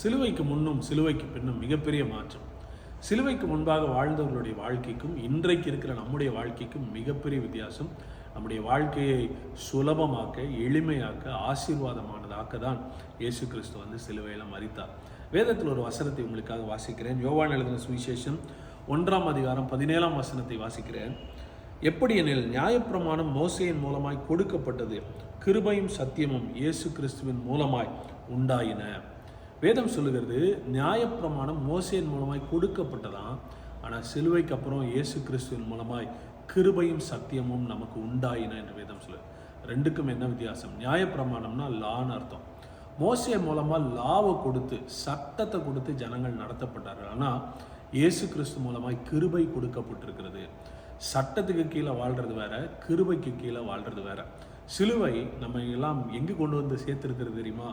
சிலுவைக்கு முன்னும் சிலுவைக்கு பின்னும் மிகப்பெரிய மாற்றம். சிலுவைக்கு முன்பாக வாழ்ந்தவர்களுடைய வாழ்க்கைக்கும் இன்றைக்கு இருக்கிற நம்முடைய வாழ்க்கைக்கும் மிகப்பெரிய வித்தியாசம். நம்முடைய வாழ்க்கையை சுலபமாக்க எளிமையாக்க ஆசீர்வாதமானதாக்க தான் இயேசு கிறிஸ்து வந்து சிலுவையில் மறித்தார் வேதத்தில் ஒரு வசனத்தை உங்களுக்காக வாசிக்கிறேன். யோவான் எழுதின சுவிசேஷம் ஒன்றாம் அதிகாரம் பதினேழாம் வசனத்தை வாசிக்கிறேன். எப்படி எனில் நியாயப்பிரமாணம் மோசையின் மூலமாய் கொடுக்கப்பட்டது கிருபையும் சத்தியமும் இயேசு கிறிஸ்துவின் மூலமாய் உண்டாயின. வேதம் சொல்லுகிறது நியாயப்பிரமாணம் மோசையின் மூலமாய் கொடுக்கப்பட்டதாம். ஆனால் சிலுவைக்கு அப்புறம் இயேசு கிறிஸ்துவின் மூலமாய் கிருபையும் சத்தியமும் நமக்கு உண்டாயின என்று வேதம் சொல்லு ரெண்டுக்கும் என்ன வித்தியாசம்? நியாயப்பிரமாணம்னா லான்னு அர்த்தம். மோசே மூலமாக லாவை கொடுத்து சட்டத்தை கொடுத்து ஜனங்கள் நடத்தப்பட்டார்கள். ஆனால் இயேசு கிறிஸ்து மூலமாய் கிருபை கொடுக்கப்பட்டிருக்கிறது. சட்டத்துக்கு கீழே வாழ்கிறது வேற கிருபைக்கு கீழே வாழ்கிறது வேற. சிலுவை நம்ம எல்லாம் எங்கே கொண்டு வந்து சேர்த்திருக்கிறது தெரியுமா?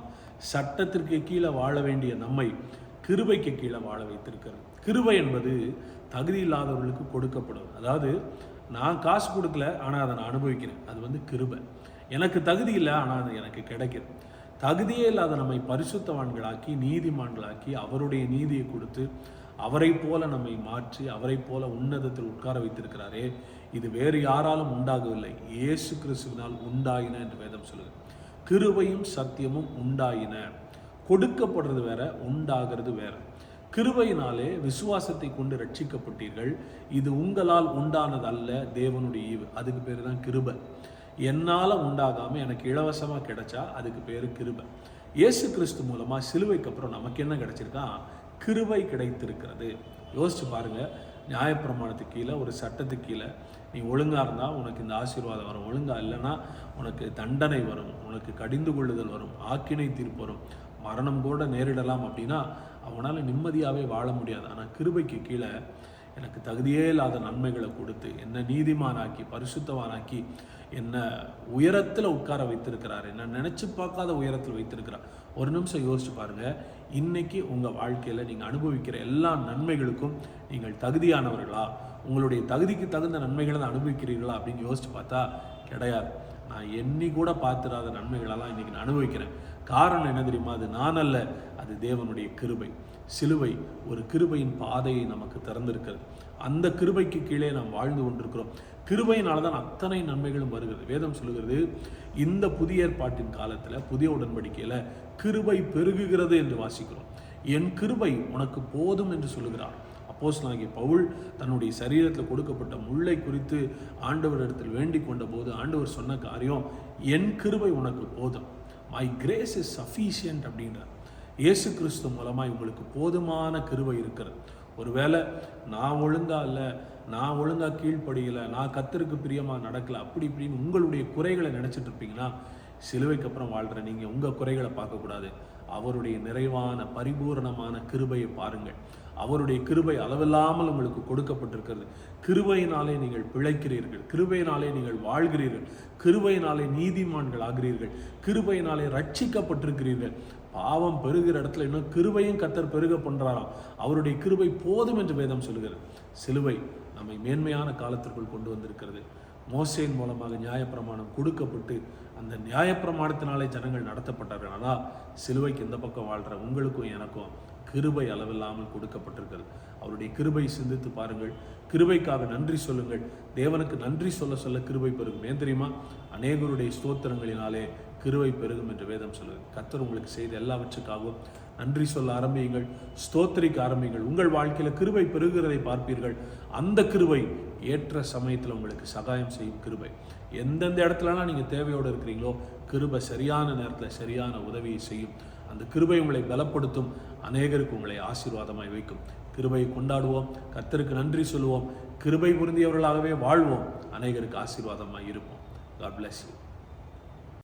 சட்டத்திற்கு கீழே வாழ வேண்டிய நம்மை கிருபைக்கு கீழே வாழ வைத்திருக்கிறது. கிருபை என்பது தகுதி இல்லாதவர்களுக்கு கொடுக்கப்படும். அதாவது நான் காசு கொடுக்கல ஆனால் அதை நான் அனுபவிக்கிறேன். அது வந்து கிருபை. எனக்கு தகுதி இல்லை ஆனால் அது எனக்கு கிடைக்கிது. தகுதியே இல்லாத நம்மை பரிசுத்தவான்களாக்கி நீதிமான்களாக்கி அவருடைய நீதியை கொடுத்து அவரை போல நம்மை மாற்றி அவரை போல உன்னதத்தில் உட்கார வைத்திருக்கிறாரே இது வேறு யாராலும் உண்டாகவில்லை. இயேசு கிறிஸ்துவினால் உண்டாயின என்று வேதம் சொல்லுது. கிருபையும் சத்தியமும் உண்டாயின. கொடுக்கப்படுறது வேற உண்டாகிறது வேற. கிருபையினாலே விசுவாசத்தை கொண்டு ரட்சிக்கப்பட்டீர்கள் இது உங்களால் உண்டானது அல்ல தேவனுடைய ஈவு. அதுக்கு பேர் தான் கிருபை. என்னால் உண்டாகாமல் எனக்கு இலவசமாக கிடைச்சா அதுக்கு பேர் கிருபை. இயேசு கிறிஸ்து மூலமாக சிலுவைக்கு அப்புறம் நமக்கு என்ன கிடைச்சிருக்கா? கிருபை கிடைத்திருக்கிறது. யோசிச்சு பாருங்க நியாயப்பிரமாணத்துக்கு கீழே ஒரு சட்டத்துக்கு கீழே நீ ஒழுங்காக இருந்தால் உனக்கு இந்த ஆசீர்வாதம் வரும். ஒழுங்காக இல்லைன்னா உனக்கு தண்டனை வரும். உனக்கு கடிந்து கொள்ளுதல் வரும். ஆக்கினை தீர்ப்பு வரும். மரணம் கூட நேரிடலாம் அப்படின்னா அவனால் நிம்மதியாகவே வாழ முடியாது. ஆனால் கிருபைக்கு கீழே எனக்கு தகுதியே இல்லாத நன்மைகளை கொடுத்து என்னை நீதிமானாக்கி பரிசுத்தவானாக்கி என்ன உயரத்தில் உட்கார வைத்திருக்கிறார். என்ன நினச்சி பார்க்காத உயரத்தில் வைத்திருக்கிறார். ஒரு நிமிஷம் யோசிச்சு பாருங்கள் இன்றைக்கி உங்கள் வாழ்க்கையில் நீங்கள் அனுபவிக்கிற எல்லா நன்மைகளுக்கும் நீங்கள் தகுதியானவர்களா? உங்களுடைய தகுதிக்கு தகுந்த நன்மைகளை தான் அனுபவிக்கிறீர்களா அப்படின்னு யோசிச்சு பார்த்தா கிடையாது. நான் எண்ணி கூட பார்த்துடாத நன்மைகளெல்லாம் இன்றைக்கி நான் அனுபவிக்கிறேன். காரணம் என்ன தெரியுமா? அது நான் அல்ல அது தேவனுடைய கிருபை. சிலுவை ஒரு கிருபையின் பாதையை நமக்கு திறந்திருக்கிறது. அந்த கிருபைக்கு கீழே நாம் வாழ்ந்து கொண்டிருக்கிறோம். கிருபையினால தான் அத்தனை நன்மைகளும் வருகிறது. வேதம் சொல்லுகிறது இந்த புதிய ஏற்பாட்டின் காலத்தில் புதிய உடன்படிக்கையில் கிருபை பெருகுகிறது என்று வாசிக்கிறோம். என் கிருபை உனக்கு போதும் என்று சொல்லுகிறார். அப்போஸ்லாகிய பவுல் தன்னுடைய சரீரத்தில் கொடுக்கப்பட்ட முள்ளை குறித்து ஆண்டவரிடத்தில் வேண்டிக் கொண்ட போது ஆண்டவர் சொன்ன காரியம் என் கிருபை உனக்கு போதும். மை கிரேஸ் இஸ் சஃபிஷியன்ட் அப்படின்றார். இயேசு கிறிஸ்து மூலமாக உங்களுக்கு போதுமான கிருபை இருக்கிறது. ஒருவேளை நான் ஒழுங்கா இல்லை நான் ஒழுங்கா கீழ்ப்படியலை நான் கத்தருக்கு பிரியமாக நடக்கல அப்படி இப்படின்னு உங்களுடைய குறைகளை நினச்சிட்டு இருப்பீங்கன்னா சிலுவைக்கு அப்புறம் வாழ்கிற நீங்கள் உங்கள் குறைகளை பார்க்கக்கூடாது. அவருடைய நிறைவான பரிபூரணமான கிருபையை பாருங்கள். அவருடைய கிருபை அளவில்லாமல் உங்களுக்கு கொடுக்கப்பட்டிருக்கிறது. கிருபையினாலே நீங்கள் பிழைக்கிறீர்கள். கிருபையினாலே நீங்கள் வாழ்கிறீர்கள். கிருபையினாலே நீதிமான்கள் ஆகிறீர்கள். கிருபையினாலே ரட்சிக்கப்பட்டிருக்கிறீர்கள். பாவம் பெருகிற இடத்துல இன்னும் கிருபையும் கத்தர் பெருக பண்ணுறாராம் அவருடைய கிருபை போதும் என்று வேதம் சொல்லுகிறது சிலுவை நம்மை மேன்மையான காலத்திற்குள் கொண்டு வந்திருக்கிறது. மோசையின் மூலமாக நியாயப்பிரமாணம் கொடுக்கப்பட்டு அந்த நியாயப்பிரமாணத்தினாலே ஜனங்கள் நடத்தப்பட்டார்கள். ஆனால் சிலுவைக்கு இந்த பக்கம் வாழ்கிற உங்களுக்கும் எனக்கும் கிருபை அளவில்லாமல் கொடுக்கப்பட்டிருக்கிறது. அவருடைய கிருபை சிந்தித்து பாருங்கள். கிருபைக்காக நன்றி சொல்லுங்கள். தேவனுக்கு நன்றி சொல்ல சொல்ல கிருபை பெருகும். ஏன் தெரியுமா? அநேகருடைய ஸ்தோத்திரங்களினாலே கிருபை பெருகும் என்று வேதம் சொல்லுது. கர்த்தர் உங்களுக்கு செய்த எல்லாவற்றுக்காகவும் நன்றி சொல்ல ஆரம்பியுங்கள். ஸ்தோத்திரிக்க ஆரம்பியுங்கள். உங்கள் வாழ்க்கையில் கிருபை பெருகிறதை பார்ப்பீர்கள். அந்த கிருபை ஏற்ற சமயத்தில் உங்களுக்கு சகாயம் செய்யும் கிருபை. எந்தெந்த இடத்துலனா நீங்கள் தேவையோடு இருக்கிறீங்களோ கிருபை சரியான நேரத்தில் சரியான உதவியை செய்யும். அந்த கிருபை உங்களை பலப்படுத்தும். அநேகருக்கு உங்களை ஆசீர்வாதமாய் வைக்கும். கிருபையை கொண்டாடுவோம். கத்தருக்கு நன்றி சொல்லுவோம் கிருபை புரிந்தியவர்களாகவே வாழ்வோம். அநேகருக்கு ஆசீர்வாதமாய் இருப்போம். God bless you